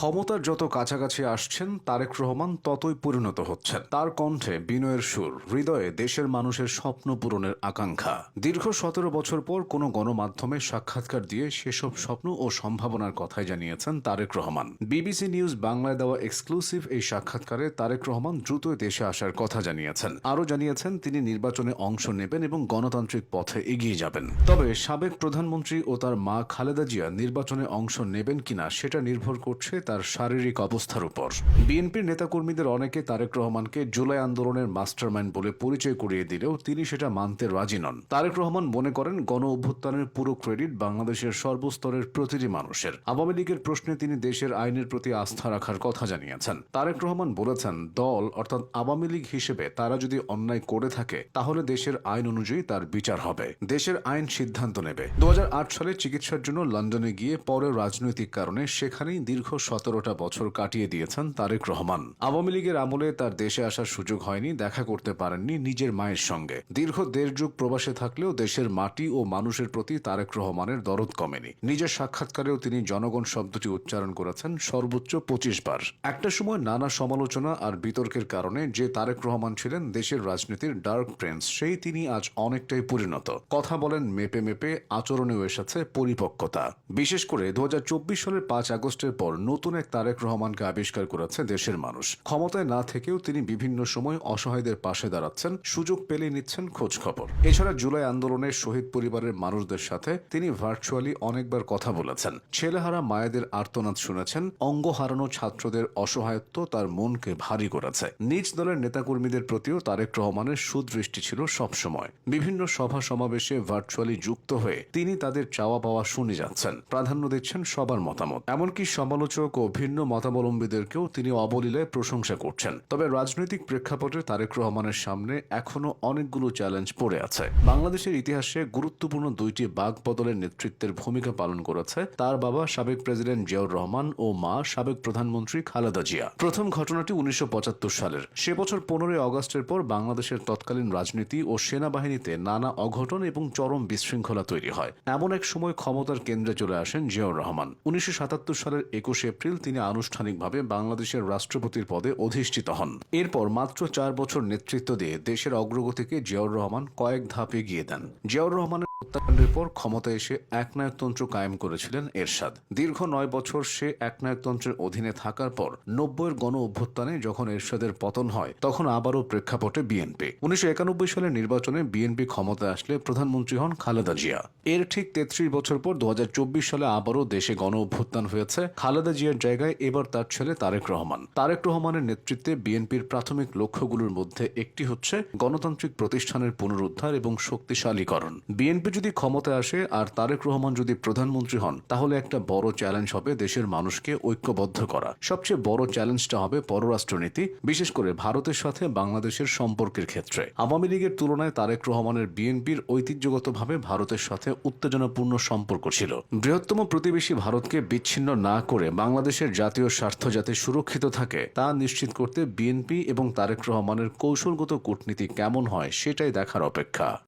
ক্ষমতার যত কাছাকাছি আসছেন, তারেক রহমান ততই পরিণত হচ্ছেন। তার কণ্ঠে বিনয়ের সুর, হৃদয়ে দেশের মানুষের স্বপ্ন পূরণের আকাঙ্ক্ষা। দীর্ঘ সতেরো বছর পর কোনো গণমাধ্যমে সাক্ষাৎকার দিয়ে সেসব স্বপ্ন ও সম্ভাবনার কথাই জানিয়েছেন তারেক রহমান। বিবিসি নিউজ বাংলায় দেওয়া এক্সক্লুসিভ এই সাক্ষাৎকারে তারেক রহমান দ্রুতই দেশে আসার কথা জানিয়েছেন। আরও জানিয়েছেন, তিনি নির্বাচনে অংশ নেবেন এবং গণতান্ত্রিক পথে এগিয়ে যাবেন। তবে সাবেক প্রধানমন্ত্রী ও তার মা খালেদা জিয়া নির্বাচনে অংশ নেবেন কিনা, সেটা নির্ভর করছে তার শারীরিক অবস্থার উপর। বিএনপির নেতাকর্মীদের অনেকে তারেক রহমানকে জুলাই আন্দোলনের মাস্টারমাইন্ড বলে পরিচয় করিয়ে দিলেও তিনি সেটা মানতে রাজি নন। তারেক রহমান মনে করেন, গণ অভ্যুত্থানের পুরো ক্রেডিট বাংলাদেশের সর্বস্তরের প্রতিটি মানুষের। আওয়ামী লীগের প্রশ্নে তিনি দেশের আইনের প্রতি আস্থা রাখার কথা জানিয়েছেন। তারেক রহমান বলেছেন, দল অর্থাৎ আওয়ামী লীগ হিসেবে তারা যদি অন্যায় করে থাকে, তাহলে দেশের আইন অনুযায়ী তার বিচার হবে। দেশের আইন সিদ্ধান্ত নেবে। দু সালে চিকিৎসার জন্য লন্ডনে গিয়ে পরে রাজনৈতিক কারণে সেখানেই দীর্ঘ সতেরোটা বছর কাটিয়ে দিয়েছেন তারেক রহমান। আওয়ামী লীগের আমলে তার দেশে আসার সুযোগ হয়নি, দেখা করতে পারেননি নিজের মায়ের সঙ্গে। দীর্ঘ দেড় যুগ প্রবাসে থাকলেও দেশের মাটি ও মানুষের প্রতি তারেক রহমানের দরদ কমেনি। নিজের সাক্ষাৎকারেও তিনি জনগণ শব্দটি উচ্চারণ করেছেন সর্বোচ্চ পঁচিশ বার। একটা সময় নানা সমালোচনা আর বিতর্কের কারণে যে তারেক রহমান ছিলেন দেশের রাজনীতির ডার্ক প্রিন্স, সেই তিনি আজ অনেকটাই পরিণত। কথা বলেন মেপে মেপে, আচরণেও এসেছে পরিপক্কতা। বিশেষ করে দু হাজার চব্বিশ সালের পাঁচ আগস্টের পর নতুন এক তারেক রহমানকে আবিষ্কার করেছে দেশের মানুষ। ক্ষমতায় না থেকেও তিনি বিভিন্ন সময় অসহায়দের পাশে দাঁড়াচ্ছেন, সুযোগ পেলে নিচ্ছেন খোঁজ খবর। এছাড়া জুলাই আন্দোলনের শহীদ পরিবারের মানুষদের সাথে তিনি ভার্চুয়ালি অনেকবার কথা বলেছেন। ছেলেহারা মায়েদের আর্তনাদ শুনেছেন, অঙ্গ হারানো ছাত্রদের অসহায়ত্ব তার মনকে ভারী করেছে। নিজ দলের নেতাকর্মীদের প্রতিও তারেক রহমানের সুদৃষ্টি ছিল সবসময়। বিভিন্ন সভা সমাবেশে ভার্চুয়ালি যুক্ত হয়ে তিনি তাদের চাওয়া পাওয়া শুনে যাচ্ছেন, প্রাধান্য দিচ্ছেন সবার মতামত। এমনকি সমালোচক ও ভিন্ন মতাবলম্বীদেরকেও তিনি অবলীলায় প্রশংসা করছেন। তবে রাজনৈতিক প্রেক্ষাপটে তারেক রহমানের সামনে এখনও অনেকগুলো চ্যালেঞ্জ পড়ে আছে। বাংলাদেশের ইতিহাসে গুরুত্বপূর্ণ দুইটি বাঘ বদলের নেতৃত্বের ভূমিকা পালন করেছে তার বাবা সাবেক প্রেসিডেন্ট জিয়াউর রহমান ও মা সাবেক প্রধানমন্ত্রী খালেদা জিয়া। প্রথম ঘটনাটি উনিশশো পঁচাত্তর সালের। সে বছর পনেরোই অগস্টের পর বাংলাদেশের তৎকালীন রাজনীতি ও সেনাবাহিনীতে নানা অঘটন এবং চরম বিশৃঙ্খলা তৈরি হয়। এমন এক সময় ক্ষমতার কেন্দ্রে চলে আসেন জিয়াউর রহমান। উনিশশো সাতাত্তর সালের একুশে এপ্রিল তিনি আনুষ্ঠানিকভাবে বাংলাদেশের রাষ্ট্রপতির পদে অধিষ্ঠিত হন। এরপর মাত্র চার বছর নেতৃত্ব দিয়ে দেশের অগ্রগতিকে জিয়াউর রহমান কয়েক ধাপ এগিয়ে দেন। জিয়াউর রহমানের হত্যাকাণ্ডের পর ক্ষমতা এসে একনায়কতন্ত্র কায়েম করেছিলেন এরশাদ। দীর্ঘ নয় বছর সে একনায়কতন্ত্রের অধীনে থাকার পর নব্বইয়ের গণ অভ্যুত্থানে যখন এরশাদের পতন হয়, তখন আবারও প্রেক্ষাপটে বিএনপি। উনিশশো একানব্বই সালের নির্বাচনে বিএনপি ক্ষমতায় আসলে প্রধানমন্ত্রী হন খালেদা জিয়া। এর ঠিক তেত্রিশ বছর পর দু সালে আবারও দেশে গণ অভ্যুত্থান হয়েছে। খালেদা জিয়ার জায়গায় এবার তার ছেলে তারেক রহমান। তারেক রহমানের নেতৃত্বে বিএনপির প্রাথমিক লক্ষ্যগুলোর মধ্যে একটি হচ্ছে গণতান্ত্রিক প্রতিষ্ঠানের পুনরুদ্ধার এবং শক্তিশালীকরণ। বিএনপি যদি ক্ষমতায় আসে আর তারেক রহমান যদি প্রধানমন্ত্রী হন, তাহলে একটা বড় চ্যালেঞ্জ হবে দেশের মানুষকে ঐক্যবদ্ধ করা। সবচেয়ে বড় চ্যালেঞ্জটা হবে পররাষ্ট্রনীতি, বিশেষ করে ভারতের সাথে বাংলাদেশের সম্পর্কের ক্ষেত্রে। আওয়ামী লীগের তুলনায় তারেক রহমানের বিএনপির ঐতিহ্যগতভাবে ভারতের সাথে উত্তেজনাপূর্ণ সম্পর্ক ছিল। বৃহত্তম প্রতিবেশী ভারতকে বিচ্ছিন্ন না করে বাংলাদেশের জাতীয় স্বার্থ যাতে সুরক্ষিত থাকে, তা নিশ্চিত করতে বিএনপি এবং তারেক রহমানের কৌশলগত কূটনীতি কেমন হয়, সেটাই দেখার অপেক্ষা।